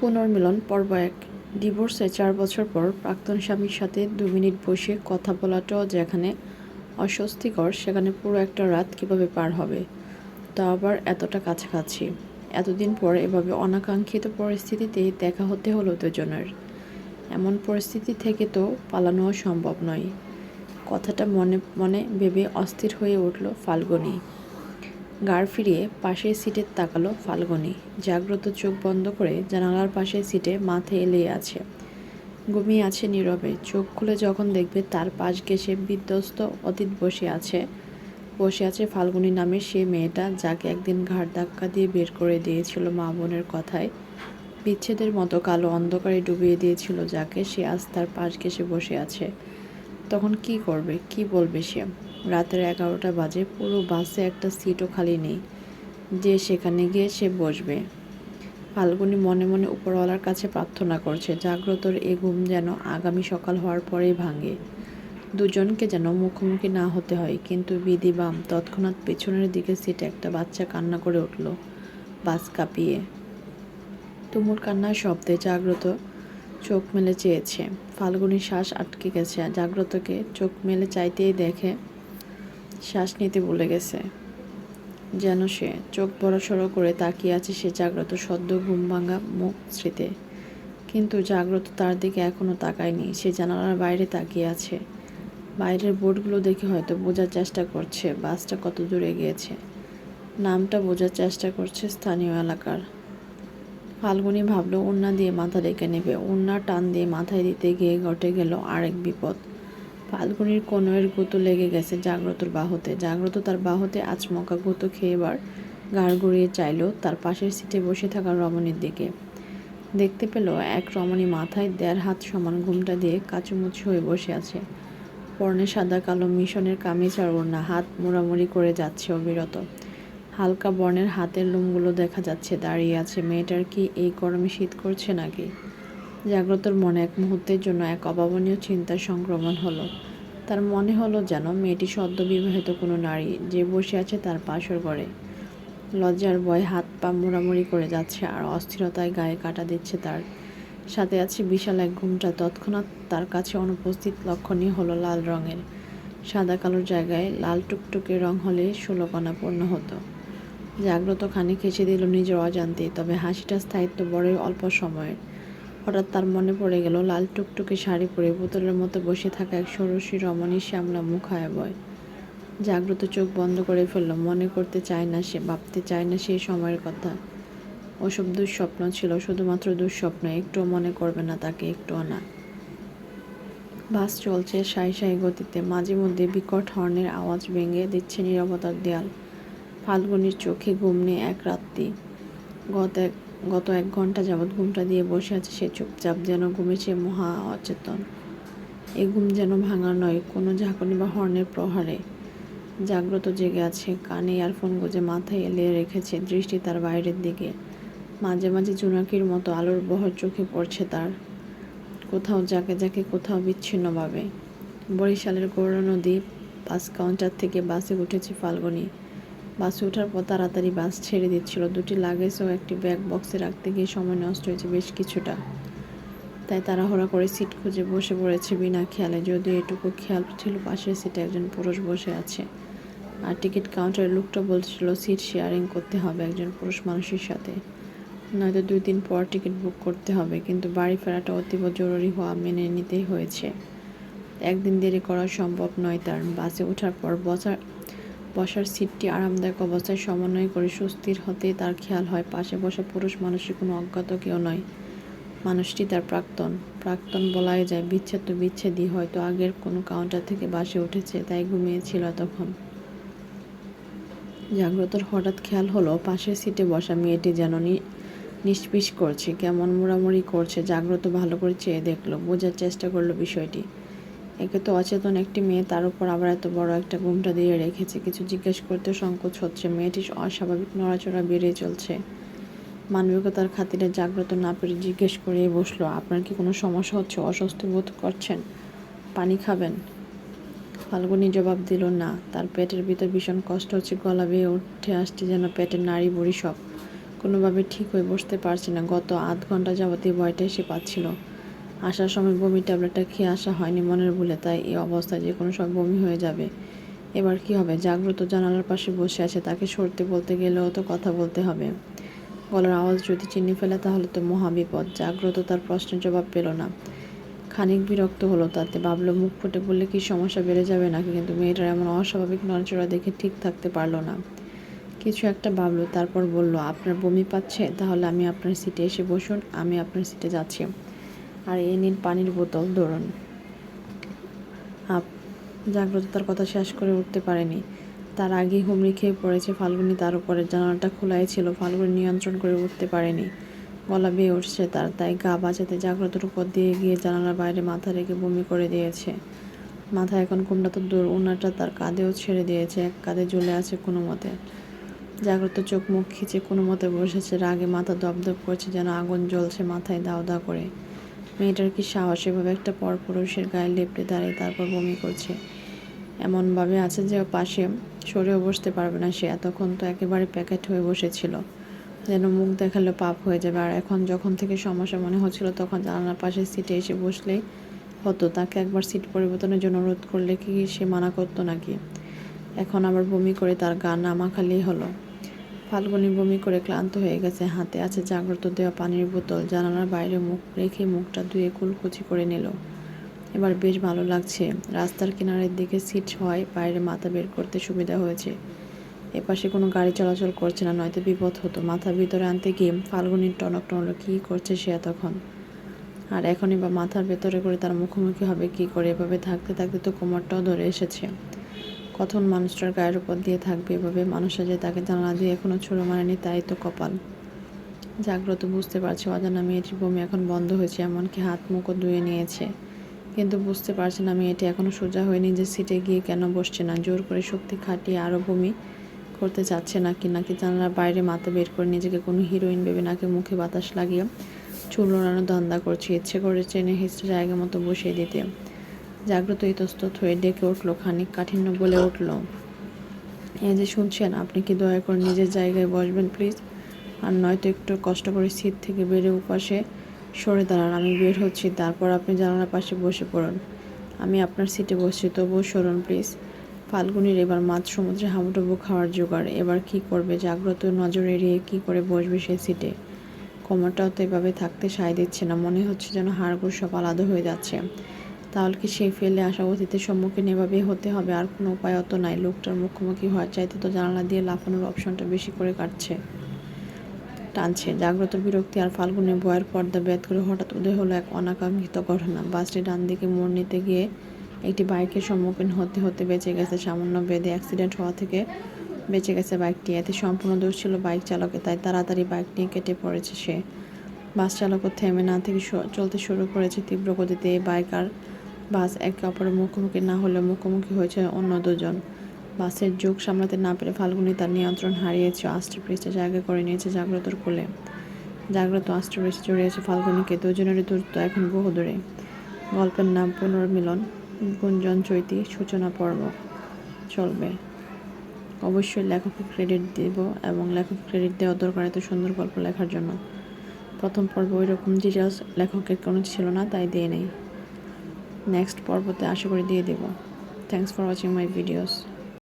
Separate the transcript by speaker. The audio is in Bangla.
Speaker 1: পুনর্মিলন পর্ব এক। ডিভোর্সে চার বছর পর প্রাক্তন স্বামীর সাথে দু মিনিট বসে কথা বলাটাও যেখানে অস্বস্তিকর, সেখানে পুরো একটা রাত কীভাবে পার হবে, তা আবার এতটা কাছাকাছি। এতদিন পর এভাবে অনাকাঙ্ক্ষিত পরিস্থিতিতে দেখা হতে হলো দুজনের। এমন পরিস্থিতি থেকে তো পালানোও সম্ভব নয়। কথাটা মনে মনে ভেবে অস্থির হয়ে উঠল ফাল্গুনী। গাড় ফিরিয়ে পাশের সিটে তাকালো ফাল্গুনি। জাগ্রত চোখ বন্ধ করে জানালার পাশের সিটে মাথা এলিয়ে আছে। ঘুমিয়ে আছে নীরবে। চোখ খুলে যখন দেখবে তার পাশ ঘেসে বিধ্বস্ত অতীত বসে আছে। বসে আছে ফাল্গুনি নামের সেই মেয়েটা যাকে একদিন ঘাড় ধাক্কা দিয়ে বের করে দিয়েছিল মা বোনের কথায়। বিচ্ছেদের মতো কালো অন্ধকারে ডুবিয়ে দিয়েছিল যাকে সে আজ তার পাশ ঘেসে বসে আছে। তখন কি করবে? কি বলবে সে? রাতের এগারোটা বাজে, পুরো বাসে একটা সিটও খালি নেই। যে সেখানে গিয়ে সে বসবে। ফাল্গুনি মনে মনে উপরওয়ালার কাছে প্রার্থনা করছে জাগ্রতর এ ঘুম যেন আগামী সকাল হওয়ার পরেই ভাঙে। দুজনকে যেন মুখোমুখি না হতে হয়, কিন্তু বিধি বাম তৎক্ষণাৎ পেছনের দিকে সিটে একটা বাচ্চা কান্না করে উঠল, বাস কাঁপিয়ে। তুমুল কান্নার শব্দে জাগ্রত চোখ মেলে চেয়েছে। ফাল্গুনির শ্বাস আটকে গেছে জাগ্রতকে চোখ মেলে চাইতেই দেখে, শ্বাস নিতে ভুলে গেছে। যেন সে চোখ বড় সড়ো করে তাকিয়ে আছে সে জাগ্রত সদ্য ঘুম ভাঙা মুখ স্মৃতে কিন্তু জাগ্রত তার দিকে এখনও তাকায়নি। সে জানালার বাইরে তাকিয়ে আছে। বাইরের বোর্ডগুলো দেখে হয়তো বোঝার চেষ্টা করছে। বাসটা কত দূরে গিয়েছে নামটা বোঝার চেষ্টা করছে স্থানীয় এলাকার। ফাল্গুনি ভাবলো, উন্না দিয়ে মাথা ডেকে নেবে। উন্না টান দিয়ে মাথায় দিতে গিয়ে ঘটে গেল আরেক বিপদ। ফাল্গুনির কনুয়ের গুঁতো লেগে গেছে জাগ্রতর বাহুতে। জাগ্রত তার বাহুতে আচমকা গুঁতো খেয়ে এবার গাড় গড়িয়ে চাইল তার পাশের সিটে বসে থাকা রমণীর দিকে। দেখতে পেল, এক রমণী মাথায় দেড় হাত সমান ঘুমটা দিয়ে কাচুমুচু হয়ে বসে আছে। পরনে সাদা কালো মিশনের কামিজ আর ওড়না। হাত মোড়ামুড়ি করে যাচ্ছে অবিরত। হালকা বর্ণের হাতের লোমগুলো দেখা যাচ্ছে, দাঁড়িয়ে আছে। মেয়েটার কি এই গরমে শীত করছে নাকি? জাগ্রতর মনে এক মুহূর্তের জন্য এক অভাবনীয় চিন্তার সংক্রমণ হলো। তার মনে হলো যেন মেয়েটি সদ্য বিবাহিত কোনো নারী, যে বসে আছে তার পাশর ঘরে। লজ্জার ভয় হাত পা মোড়ামুড়ি করে যাচ্ছে আর অস্থিরতায় গায়ে কাটা দিচ্ছে তার। সাথে আছে বিশাল এক ঘুমটা। তৎক্ষণাৎ তার কাছে অনুপস্থিত লক্ষণীয় হলো লাল রঙের। সাদা কালোর জায়গায় লাল টুকটুকে রং হলে ষোলকণা পূর্ণ হতো। জাগ্রত খানিক হেসে দিল নিজের অজান্তে, তবে হাসিটা স্থায়িত্ব বড়ই অল্প সময়ের। হঠাৎ তার মনে পড়ে গেল, লাল টুকটুকে শাড়ি পরে বোতলের মতো বসে থাকা এক ষোড়শী রমণী শ্যামলা মুখ বয় জাগ্রত চোখ বন্ধ করে ফেলল, মনে করতে চায় না সে, ভাবতে চায় না সেই সময়ের কথা। ওসব দুঃস্বপ্ন ছিল, শুধুমাত্র দুঃস্বপ্ন, একটুও মনে করবে না তাকে, একটুও না। বাস চলছে সাই সাই গতিতে মাঝে মধ্যে বিকট হর্নের আওয়াজ ভেঙে দিচ্ছে নিরবতার দেয়াল। ফাল্গুনির চোখে ঘুম নেই এক রাত্রি গত এক গত এক ঘণ্টা যাবৎ ঘুমটা দিয়ে বসে আছে সে চুপচাপ, যেন ঘুমেছে মহা অচেতন। এ ঘুম যেন ভাঙা নয়, কোনো ঝাঁকুনি বা হর্নের প্রহারে। জাগ্রত জেগে আছে, কানে ইয়ারফোন গুজে মাথায় এলিয়ে রেখেছে, দৃষ্টি তার বাইরের দিকে। মাঝে মাঝে জোনাকির মতো আলোর বহর চোখে পড়ছে তার। কোথাও যাকে যাকে কোথাও বিচ্ছিন্নভাবে। বরিশালের গৌর নদী বাস কাউন্টার থেকে বাসে উঠেছে ফাল্গুনি। বাসে ওঠার পর তাড়াতাড়ি বাস ছেড়ে দিচ্ছিল। দুটি লাগেজ ও একটি ব্যাগ বক্সে রাখতে গিয়ে সময় নষ্ট হয়েছে বেশ কিছুটা। তাই তাড়াহুড়া করে সিট খুঁজে বসে পড়েছে বিনা খেয়ালে। যদিও এটুকু খেয়াল ছিল, পাশের সিটে একজন পুরুষ বসে আছে। আর টিকিট কাউন্টারের লোকটা বলছিল সিট শেয়ারিং করতে হবে একজন পুরুষ মানুষের সাথে। নয়তো দুই দিন পর টিকিট বুক করতে হবে। কিন্তু বাড়ি ফেরাটা অতীব জরুরি হওয়া মেনে নিতেই হয়েছে। একদিন দেরি করা সম্ভব নয় তার। বাসে ওঠার পর বসার বসার সিটটি আরামদায়ক অবস্থায় সমন্বয় করে সুস্থির হতেই তার খেয়াল হয়। পাশে বসা পুরুষ মানুষের কোনো অজ্ঞাত কেউ নয়। মানুষটি তার প্রাক্তন। প্রাক্তন বলাই যায় বিচ্ছেদ তো বিচ্ছেদই, হয়তো আগের কোনো কাউন্টার থেকে বাসে উঠেছে, তাই ঘুমিয়েছিল তখন। জাগ্রতর হঠাৎ খেয়াল হলো, পাশের সিটে বসা মেয়েটি যেন নিষ্পিস করছে, কেমন মোড়ামুড়ি করছে। জাগ্রত ভালো করে চেয়ে দেখল, বোঝার চেষ্টা করল বিষয়টি। একে তো অচেতন একটি মেয়ে, তার উপর আবার এত বড় একটা ঘুমটা দিয়ে রেখেছে। কিছু জিজ্ঞেস করতে সংকোচ হচ্ছে। মেয়েটি অস্বাভাবিক নড়াচড়া বেড়ে চলছে। মানবিকতার খাতিরে জাগ্রত না পেরে জিজ্ঞেস করে বসল, আপনার কি কোনো সমস্যা হচ্ছে? অস্বস্তি বোধ করছেন? পানি খাবেন? ফাল্গুনি জবাব দিল, না। তার পেটের ভিতর ভীষণ কষ্ট হচ্ছে। গলা বেয়ে উঠে আসছে যেন পেটের নাড়ি বুড়ি সব। কোনোভাবে ঠিক হয়ে বসতে পারছি না। গত আধ ঘণ্টা যাবতীয় ভয়টাই সে পাচ্ছিল। আসার সময় বমি ট্যাবলেটটা খেয়ে আসা হয়নি মনের ভুলে, তাই এই অবস্থায় যে কোনো সময় বমি হয়ে যাবে। এবার কি হবে? জাগ্রত জানালার পাশে বসে আছে, তাকে সরতে বলতে গেলেও তো কথা বলতে হবে। গলার আওয়াজ যদি চিনি ফেলে তাহলে তো মহাবিপদ জাগ্রত তার প্রশ্নের জবাব পেল না। খানিক বিরক্ত হলো তাতে, ভাবলো মুখ ফুটে বললে কি সমস্যা বেড়ে যাবে নাকি, কিন্তু মেয়েটার এমন অস্বাভাবিক নড়চড়া দেখে ঠিক থাকতে পারল না। কিছু একটা ভাবলো, তারপর বলল, আপনার বমি পাচ্ছে? তাহলে আমি আপনার সিটে এসে বসুন, আমি আপনার সিটে যাচ্ছি। আর এই নিন পানির বোতল, ধরুন। আপ, জাগ্রত তার কথা শেষ করে উঠতে পারেনি। তার আগে হুমড়ি খেয়ে পড়েছে ফাল্গুনি, তার উপরে জানালাটা খোলাই ছিল, ফাল্গুনি নিয়ন্ত্রণ করে উঠতে পারেনি। গলা বেয়ে উঠছে তার, তাই গা বাঁচাতে জাগ্রতর উপর দিয়ে গিয়ে জানালার বাইরে মাথা রেখে বমি করে দিয়েছে। মাথা এখন কোনটা তো দূর, উনাটা তার কাঁধেও ছেড়ে দিয়েছে, এক কাঁধে ঝুলে আছে কোনো মতে। জাগ্রত চোখ মুখ খিচে কোনো মতে বসেছে, রাগে মাথা দপদপ করছে, যেন আগুন জ্বলছে মাথায় দাও দাও করে। মেয়েটার কি সাহস? এভাবে একটা পরপুরুষের গায়ে লেপটে দাঁড়িয়ে তারপর বমি করছে। এমনভাবে আছে যে পাশে সরেও বসতে পারবে না সে। এতক্ষণ তো একেবারে প্যাকেট হয়ে বসেছিল। যেন মুখ দেখালে পাপ হয়ে যাবে। আর এখন যখন থেকে সমস্যা মনে হচ্ছিল, তখন জানালার পাশে সিটে এসে বসলেই হতো। তাকে একবার সিট পরিবর্তনের জন্য অনুরোধ করলে কি সে মানা করতো নাকি? এখন আবার বমি করে তার গা নামাখালি হলো। ফাল্গুনি বমি করে ক্লান্ত হয়ে গেছে হাতে। আছে জাগ্রত দেওয়া পানির বোতল। জানালার বাইরে মুখ রেখে মুখটা ধুয়ে কুলকুচি করে নিল। এবার বেশ ভালো লাগছে। রাস্তার কিনারের দিকে সিট হয়, বাইরে মাথা বের করতে সুবিধা হয়েছে। এপাশে কোনো গাড়ি চলাচল করছে না, নয়তো বিপদ হতো। মাথা ভিতরে আনতে গিয়ে ফাল্গুনির টনক টনল, কী করছে সে এতক্ষণ? আর এখনই বা মাথার ভেতরে করে তার মুখোমুখি হবে, কি করে? এভাবে থাকতে থাকতে তো কোমরটাও ধরে এসেছে। কখন মানুষটার গায়ের উপর দিয়ে থাকবে এভাবে। মানুষরা যে তাকে জানালা দিয়ে এখনও ছুড়ো মারেনি, তাই তো কপাল। জাগ্রত বুঝতে পারছে অজানা মেয়েটির বমি এখন বন্ধ হয়েছে, এমনকি হাত মুখও ধুয়ে নিয়েছে। কিন্তু বুঝতে পারছে না মেয়েটি এখনও সোজা হয়ে নিজের সিটে গিয়ে কেন বসছে না। জোর করে শক্তি খাটিয়ে আরও বমি করতে চাচ্ছে নাকি নাকি জানালার বাইরে মাথা বের করে নিজেকে কোনো হিরোইন ভেবে নাকি মুখে বাতাস লাগিয়ে চুল ওড়ানো ধান্দা করছে। ইচ্ছে করে চেনে হিস্ট্রি জায়গা মতো বসিয়ে দিতে। জাগ্রত ইতস্তত হয়ে ডেকে উঠল, খানিক কাঠিন্য বলে উঠল, এই যে শুনছেন, আপনি কি দয়া করে নিজের জায়গায় বসবেন, প্লিজ? আর নয়তো একটু কষ্ট করে সিট থেকে বেড়ে উপাসে সরে দাঁড়ান, আমি বের হচ্ছি, তারপর আপনি জানালার পাশে বসে পড়ুন। আমি আপনার সিটে বসছি, তবুও সরুন, প্লিজ। ফাল্গুনির এবার মাছ সমুদ্রে হাবুডুবু খাওয়ার জোগাড়, এবার কি করবে, জাগ্রত নজর এড়িয়ে কি করে বসবে সে সিটে? কোমরটাও তো এভাবে থাকতে সায় দিচ্ছে না, মনে হচ্ছে যেন হাড়গুড় সব আলাদা হয়ে যাচ্ছে। তাহলে কি সেই ফেলে আসা অতীতের সম্মুখীন এভাবেই হতে হবে? আর কোনো উপায় অত নাই। লোকটার মুখোমুখি হওয়ার চাইতে তো জানালা দিয়ে লাফানোর অপশনটা বেশি করে কাটছে। টানছে। জাগ্রত বিরক্তি আর ফাল্গুনের ভয়ের পর্দা বেদ করে হঠাৎ উদয় হলো এক অনাকাঙ্ক্ষিত ঘটনা। বাসটি ডান দিকে মোড় নিতে গিয়ে একটি বাইকের সম্মুখীন হতে হতে বেঁচে গেছে। সামান্য বেদে অ্যাক্সিডেন্ট হওয়া থেকে বেঁচে গেছে বাইকটি। এতে সম্পূর্ণ দোষ ছিল বাইক চালকে, তাই তাড়াতাড়ি বাইক নিয়ে কেটে পড়েছে সে। বাস চালকও থেমে না থেকে চলতে শুরু করেছে তীব্র গতিতে। এই বাইক আর বাস একে অপরের মুখোমুখি না হলে মুখোমুখি হয়েছে অন্য দুজন। বাসের যোগ সামলাতে না পেরে ফাল্গুনি তার নিয়ন্ত্রণ হারিয়েছে আষ্টপৃষ্ঠে জায়গা করে নিয়েছে জাগ্রতর কোলে। জাগ্রত আষ্টপৃষ্ঠে জড়িয়েছে ফাল্গুনিকে, দুজনেরই দূরত্ব এখন বহু দূরে গল্পের নাম পুনর্মিলন, গুঞ্জন, চৈতি, সূচনা, পর্ব চলবে। অবশ্যই লেখককে ক্রেডিট দেব এবং লেখক ক্রেডিট দেওয়া দরকার এত সুন্দর গল্প লেখার জন্য। প্রথম পর্ব ওই রকম ডিটেলস লেখকের কোনো ছিল না, তাই দিয়ে নেই। নেক্সট পর্বতে আশা করি দিয়ে দেবো। Thanks for watching my videos